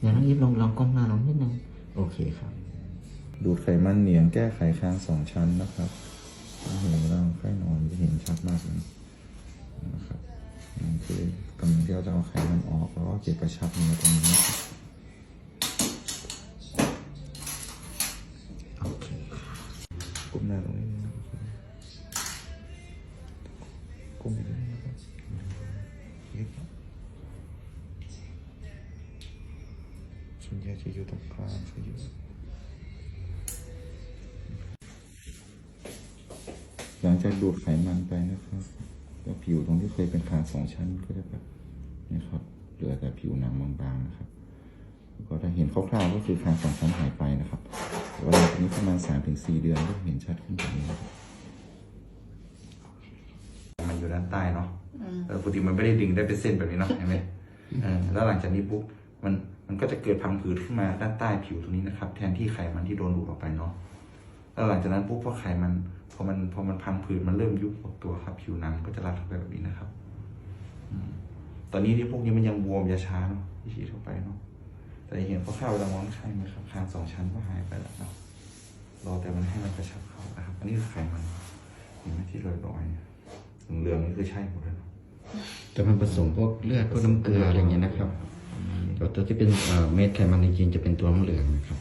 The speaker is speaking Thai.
เดี๋ยวน้องยิบลองลองก้มหน้าลงนิดนึงโอเคครับ ดูดไขมันเหนียงแก้ไขคางสองชั้นนะครับเห็นร่างไข้นอนจะเห็นชัดมากเลยนะครับนี่คือกำลังที่เราจะเอาไขมันออกแล้วก็เก็บกระชับเนื้อตรงนี้ก้มหน้าตรงนี้ ส่วนใหญ่จะอยู่ตรงกลางซะเยอะหลังจากดูดไขมันไปนะครับแล้วผิวตรงที่เคยเป็นคางสองชั้นก็จะแบบนี่ครับเหลือแต่ผิวหนังบางๆนะครับ ก็ถ้าเห็นคร่าวๆก็คือคางสองชั้นหายไปนะครับแต่ว่าหลังจากนี้ประมาณ3-4ถึงเดือนก็เห็นชัดขึ้นแบบนี้นะครับมันอยู่ด้านใต้เนาะเออปกติมันไม่ได้ดึงได้เป็นเส้นแบบนี้เนาะเห็นไหมเออแล้วหลังจากนี้ปุ๊บ มันมันก็จะเกิดพังผืดขึ้นมาด้านใต้ผิวตรงนี้นะครับ แทนที่ไขมันที่โดนดูดออกไปเนาะแล้วหลังจากนั้นปุ๊บพอไขมันพอมันพอมันพังผืดมันเริ่มยุบหดตัวครับ ผิวหนังก็จะรัดเข้าไปแบบนี้นะครับตอนนี้ที่พวกนี้มันยังบวมยาช้าเนาะที่ฉีดเข้าไปเนาะแต่เห็นคร่าวๆเวลามองใช่ไหมครับคางสองชั้นก็หายไปแล้วเนาะรอแต่มันให้มันกระชับเข้านะครับ อันนี้คือไขมันเห็นไหมที่ลอยๆเหลืองนี่คือใช่หมดเลยเนแต่มันผสมพวกเลือดพวกน้ำเกลืออะไรเงี้ยนะครับ ต่ตัวที่เป็นเม็ดไขมันจริงๆจะเป็นตัวน้ำเหลืองนะครับ